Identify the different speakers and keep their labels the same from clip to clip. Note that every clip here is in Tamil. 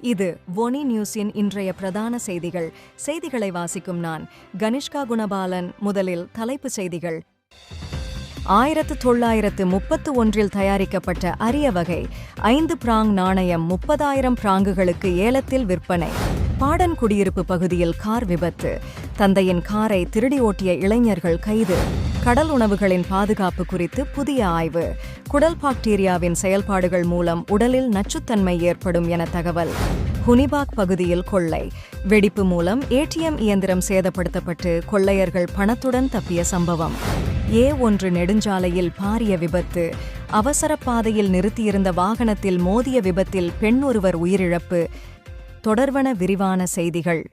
Speaker 1: இது ஒனி நியூஸின் இன்றைய பிரதான செய்திகள். செய்திகளை வாசிக்கும் நான் கனிஷ்கா குணபாலன். முதலில் தலைப்புச் செய்திகள். ஆயிரத்து தொள்ளாயிரத்து முப்பத்து ஒன்றில் தயாரிக்கப்பட்ட அரிய வகை ஐந்து பிராங் நாணயம் முப்பதாயிரம் பிராங்குகளுக்கு ஏலத்தில் விற்பனை. பாடன் குடியிருப்பு பகுதியில் கார் விபத்து. தந்தையின் காரை திருடி ஓட்டிய இளைஞர்கள் கைது. கடல் உணவுகளின் பாதுகாப்பு குறித்து புதிய ஆய்வு. குடல் பாக்டீரியாவின் செயல்பாடுகள் மூலம் உடலில் நச்சுத்தன்மை ஏற்படும் என தகவல். ஹுனிபாக் பகுதியில் கொள்ளை. வெடிப்பு மூலம் ஏடிஎம் இயந்திரம் சேதப்படுத்தப்பட்டு கொள்ளையர்கள் பணத்துடன் தப்பிய சம்பவம். ஏ ஒன்று நெடுஞ்சாலையில் பாரிய விபத்து. அவசர பாதையில் நிறுத்தியிருந்த வாகனத்தில் மோதிய விபத்தில் பெண் ஒருவர் உயிரிழப்பு. தொடர்வன விரிவான செய்திகள்.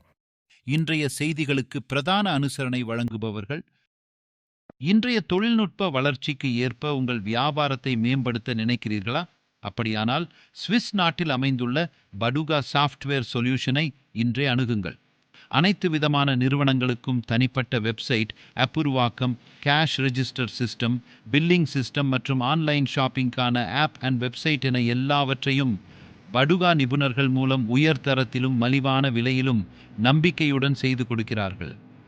Speaker 2: இன்றைய செய்திகளுக்கு பிரதான அனுசரணை வழங்குபவர்கள் இன்றைய தொழில்நுட்ப வளர்ச்சிக்கு ஏற்ப உங்கள் வியாபாரத்தை மேம்படுத்த நினைக்கிறீர்களா? அப்படியானால் சுவிஸ் நாட்டில் அமைந்துள்ள படுகா சாஃப்ட்வேர் சொல்யூஷனை இன்றே அணுகுங்கள். அனைத்து விதமான நிறுவனங்களுக்கும் தனிப்பட்ட website அப்புருவாக்கம் cash register system billing system மற்றும் ஆன்லைன் ஷாப்பிங்கான ஆப் அண்ட் வெப்சைட் என எல்லாவற்றையும் படுகா நிபுணர்கள் மூலம் உயர் தரத்திலும் மலிவான விலையிலும் நம்பிக்கையுடன் செய்து கொடுக்கிறார்கள்.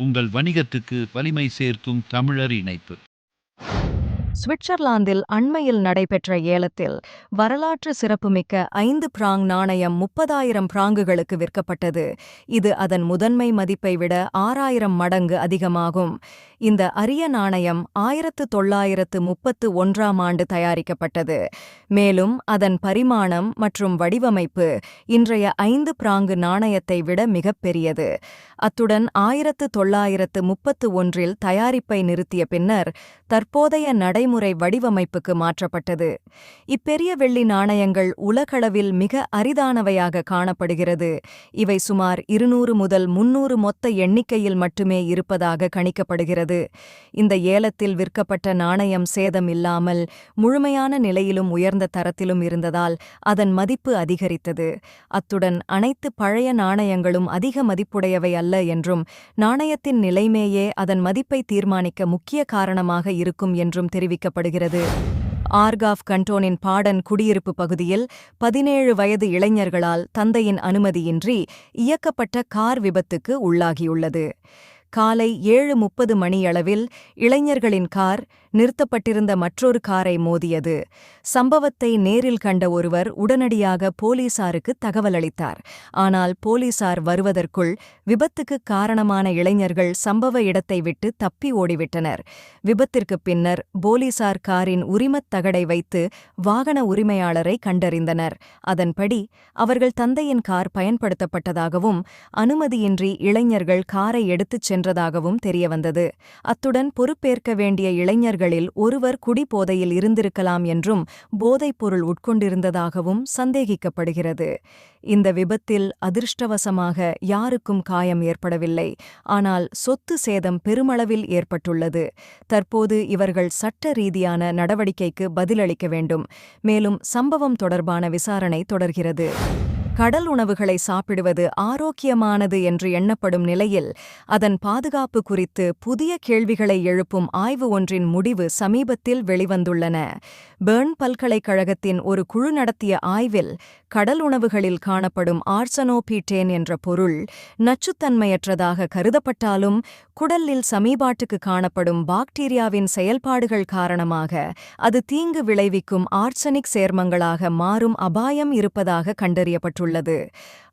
Speaker 2: உங்கள் வணிகத்துக்கு வலிமை சேர்க்கும் தமிழர் இணைப்பு.
Speaker 1: சுவிட்சர்லாந்தில் அண்மையில் நடைபெற்ற ஏலத்தில் வரலாற்று சிறப்புமிக்க ஐந்து பிராங் நாணயம் முப்பதாயிரம் பிராங்குகளுக்கு விற்கப்பட்டது. இது அதன் முதன்மை மதிப்பை விட ஆறாயிரம் மடங்கு அதிகமாகும். இந்த அரிய நாணயம் ஆயிரத்து தொள்ளாயிரத்து முப்பத்து ஒன்றாம் ஆண்டு தயாரிக்கப்பட்டது. மேலும் அதன் பரிமாணம் மற்றும் வடிவமைப்பு இன்றைய ஐந்து பிராங்கு நாணயத்தை விட மிகப்பெரியது. அத்துடன் ஆயிரத்து தொள்ளாயிரத்து முப்பத்து ஒன்றில் தயாரிப்பை நிறுத்திய பின்னர் தற்போதைய நடைமுறை வடிவமைப்புக்கு மாற்றப்பட்டது. இப்பெரிய வெள்ளி நாணயங்கள் உலகளவில் மிக அரிதானவையாக காணப்படுகிறது. இவை சுமார் இருநூறு முதல் முன்னூறு மொத்த எண்ணிக்கையில் மட்டுமே இருப்பதாக கணிக்கப்படுகிறது. இந்த ஏலத்தில் விற்கப்பட்ட நாணயம் சேதம் இல்லாமல் முழுமையான நிலையிலும் உயர்ந்த தரத்திலும் இருந்ததால் அதன் மதிப்பு அதிகரித்தது. அத்துடன் அனைத்து பழைய நாணயங்களும் அதிக மதிப்புடையவை அல்ல என்றும் நாணயத்தின் நிலைமேயே அதன் மதிப்பை தீர்மானிக்க முக்கிய காரணமாக இருக்கும் என்றும் தெரிவிக்கப்படுகிறது. ஆர்காஃப் கண்டோனின் பாடன் குடியிருப்பு பகுதியில் பதினேழு வயது இளைஞர்களால் தந்தையின் அனுமதியின்றி இயக்கப்பட்ட கார் விபத்துக்கு உள்ளாகியுள்ளது. காலை ஏழு முப்பது மணியளவில் இளைஞர்களின் கார் நிறுத்தப்பட்டிருந்த மற்றொரு காரை மோதியது. சம்பவத்தை நேரில் கண்ட ஒருவர் உடனடியாக போலீசாருக்கு தகவலளித்தார் ஆனால் போலீசார் வருவதற்குள் விபத்துக்கு காரணமான இளைஞர்கள் சம்பவ இடத்தை விட்டு தப்பி ஓடிவிட்டனர். விபத்திற்கு பின்னர் போலீசார் காரின் உரிமத் தகடை வைத்து வாகன உரிமையாளரை கண்டறிந்தனர். அதன்படி அவர்கள் தந்தையின் கார் பயன்படுத்தப்பட்டதாகவும் அனுமதியின்றி இளைஞர்கள் காரை எடுத்துச் சென்றதாகவும் தெரியவந்தது. அத்துடன் பொறுப்பேற்க வேண்டிய இளைஞர்களில் ஒருவர் குடிபோதையில் இருந்திருக்கலாம் என்றும் போதைப்பொருள் உட்கொண்டிருந்ததாகவும் சந்தேகிக்கப்படுகிறது. இந்த விபத்தில் அதிர்ஷ்டவசமாக யாருக்கும் காயம் ஏற்படவில்லை. ஆனால் சொத்து சேதம் பெருமளவில் ஏற்பட்டுள்ளது. தற்போது இவர்கள் சட்ட ரீதியான நடவடிக்கைக்கு பதிலளிக்க வேண்டும். மேலும் சம்பவம் தொடர்பான விசாரணை தொடர்கிறது. கடல் உணவுகளை சாப்பிடுவது ஆரோக்கியமானது என்று எண்ணப்படும் நிலையில் அதன் பாதுகாப்பு குறித்து புதிய கேள்விகளை எழுப்பும் ஆய்வு ஒன்றின் முடிவு சமீபத்தில் வெளிவந்துள்ளன. பெர்ன் பல்கலைக்கழகத்தின் ஒரு குழு நடத்திய ஆய்வில் கடல் உணவுகளில் காணப்படும் ஆர்சனோபீட்டேன் என்ற பொருள் நச்சுத்தன்மையற்றதாக கருதப்பட்டாலும் குடலில் சமீபாட்டுக்கு காணப்படும் பாக்டீரியாவின் செயல்பாடுகள் காரணமாக அது தீங்கு விளைவிக்கும் ஆர்சனிக் சேர்மங்களாக மாறும் அபாயம் இருப்பதாக கண்டறியப்பட்டுள்ளது.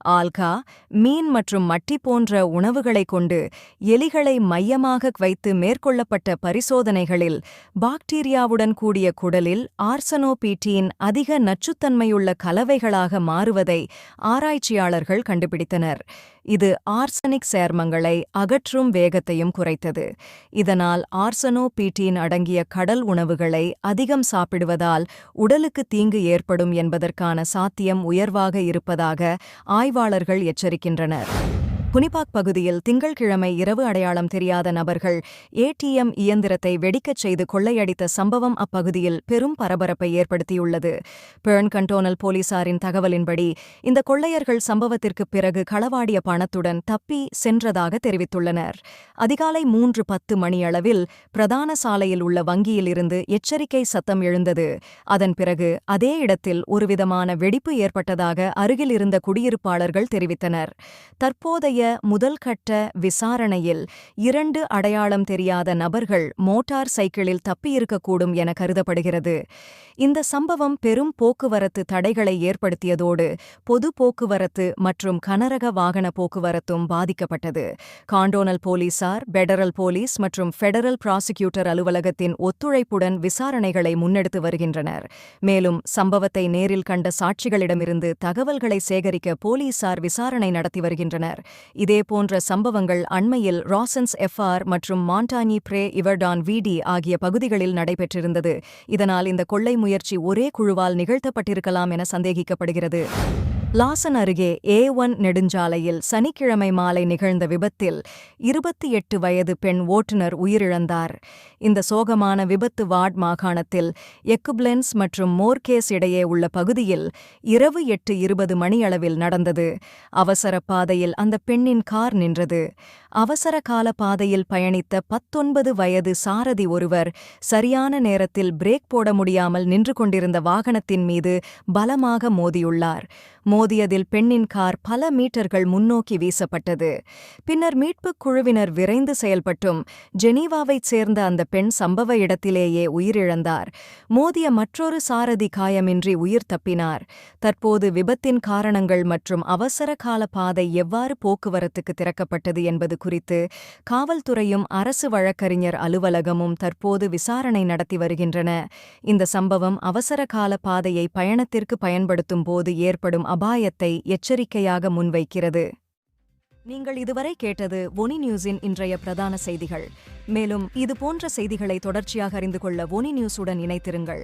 Speaker 1: ஆல்கா மீன் மற்றும் மட்டி போன்ற உணவுகளைக் கொண்டு எலிகளை மையமாக வைத்து மேற்கொள்ளப்பட்ட பரிசோதனைகளில் பாக்டீரியாவுடன் கூடிய குடலில் ஆர்சனோபீட்டியின் அதிக நச்சுத்தன்மையுள்ள கலவைகளாக மாறுவதை ஆராய்ச்சியாளர்கள் கண்டுபிடித்தனர். இது ஆர்சனிக் சேர்மங்களை அகற்றும் வேகத்தையும் குறைத்தது. இதனால் ஆர்சனோபீட்டீன் அடங்கிய கடல் உணவுகளை அதிகம் சாப்பிடுவதால் உடலுக்கு தீங்கு ஏற்படும் என்பதற்கான சாத்தியம் உயர்வாக இருப்பதாக ஆய்வாளர்கள் எச்சரிக்கின்றனர். புனிபாக் பகுதியில் திங்கள்கிழமை இரவு அடையாளம் தெரியாத நபர்கள் ஏடிஎம் இயந்திரத்தை வெடிக்கச் செய்து கொள்ளையடித்த சம்பவம் அப்பகுதியில் பெரும் பரபரப்பை ஏற்படுத்தியுள்ளது. பேர்ன் கண்டோனல் போலீசாரின் தகவலின்படி இந்த கொள்ளையர்கள் சம்பவத்திற்கு பிறகு களவாடிய பணத்துடன் தப்பி சென்றதாக தெரிவித்துள்ளனர். அதிகாலை மூன்று பத்து மணியளவில் பிரதான சாலையில் உள்ள வங்கியில் இருந்து எச்சரிக்கை சத்தம் எழுந்தது. அதன் பிறகு அதே இடத்தில் ஒருவிதமான வெடிப்பு ஏற்பட்டதாக அருகில் இருந்த குடியிருப்பாளர்கள் தெரிவித்தனர். தற்போதைய முதல் கட்ட விசாரணையில் இரண்டு அடையாளம் தெரியாத நபர்கள் மோட்டார் சைக்கிளில் தப்பியிருக்கக்கூடும் என கருதப்படுகிறது. இந்த சம்பவம் பெரும் போக்குவரத்து தடைகளை ஏற்படுத்தியதோடு பொது போக்குவரத்து மற்றும் கனரக வாகன போக்குவரத்தும் பாதிக்கப்பட்டது. காண்டோனல் போலீசார் பெடரல் போலீஸ் மற்றும் ஃபெடரல் ப்ராசிக்யூட்டர் அலுவலகத்தின் ஒத்துழைப்புடன் விசாரணைகளை முன்னெடுத்து வருகின்றனர். மேலும் சம்பவத்தை நேரில் கண்ட சாட்சிகளிடமிருந்து தகவல்களை சேகரிக்க போலீசார் விசாரணை நடத்தி வருகின்றனர். இதேபோன்ற சம்பவங்கள் அண்மையில் ராசன்ஸ் எஃப்ஆர் மற்றும் மாண்டானி பிரே இவர்டான் விடி ஆகிய பகுதிகளில் நடைபெற்றிருந்தது. இதனால் இந்த கொள்ளை முயற்சி ஒரே குழுவால் நிகழ்த்தப்பட்டிருக்கலாம் என சந்தேகிக்கப்படுகிறது. லாசன் அருகே ஏ ஒன் நெடுஞ்சாலையில் சனிக்கிழமை மாலை நிகழ்ந்த விபத்தில் இருபத்தி எட்டு வயது பெண் ஓட்டுநர் உயிரிழந்தார். இந்த சோகமான விபத்து வார்ட் மாகாணத்தில் எக்குப்லென்ஸ் மற்றும் மோர்கேஸ் இடையே உள்ள பகுதியில் இரவு எட்டு இருபது மணியளவில் நடந்தது. அவசர பாதையில் அந்த பெண்ணின் கார் நின்றது. அவசர கால பாதையில் பயணித்த பத்தொன்பது வயது சாரதி ஒருவர் சரியான நேரத்தில் பிரேக் போட முடியாமல் நின்று கொண்டிருந்த வாகனத்தின் மீது பலமாக மோதியுள்ளார். மோதியதில் பெண்ணின் கார் பல மீட்டர்கள் முன்னோக்கி வீசப்பட்டது. பின்னர் மீட்புக் குழுவினர் விரைந்து செயல்பட்டும். ஜெனீவாவைச் சேர்ந்த அந்த பெண் சம்பவ இடத்திலேயே உயிரிழந்தார். மோதிய மற்றொரு சாரதி காயமின்றி உயிர் தப்பினார். தற்போது விபத்தின் காரணங்கள் மற்றும் அவசர கால பாதை எவ்வாறு போக்குவரத்துக்கு திறக்கப்பட்டது என்பது குறித்து காவல்துறையும் அரசு வழக்கறிஞர் அலுவலகமும் தற்போது விசாரணை நடத்தி வருகின்றன. இந்த சம்பவம் அவசர கால பாதையை பயணத்திற்கு பயன்படுத்தும் போது ஏற்படும் அபாயத்தை எச்சரிக்கையாக முன்வைக்கிறது. நீங்கள் இதுவரை கேட்டது ஒனி நியூஸின் இன்றைய பிரதான செய்திகள். மேலும் இது போன்ற செய்திகளை தொடர்ச்சியாக அறிந்து கொள்ள ஒனி நியூஸுடன் இணைத்திருங்கள்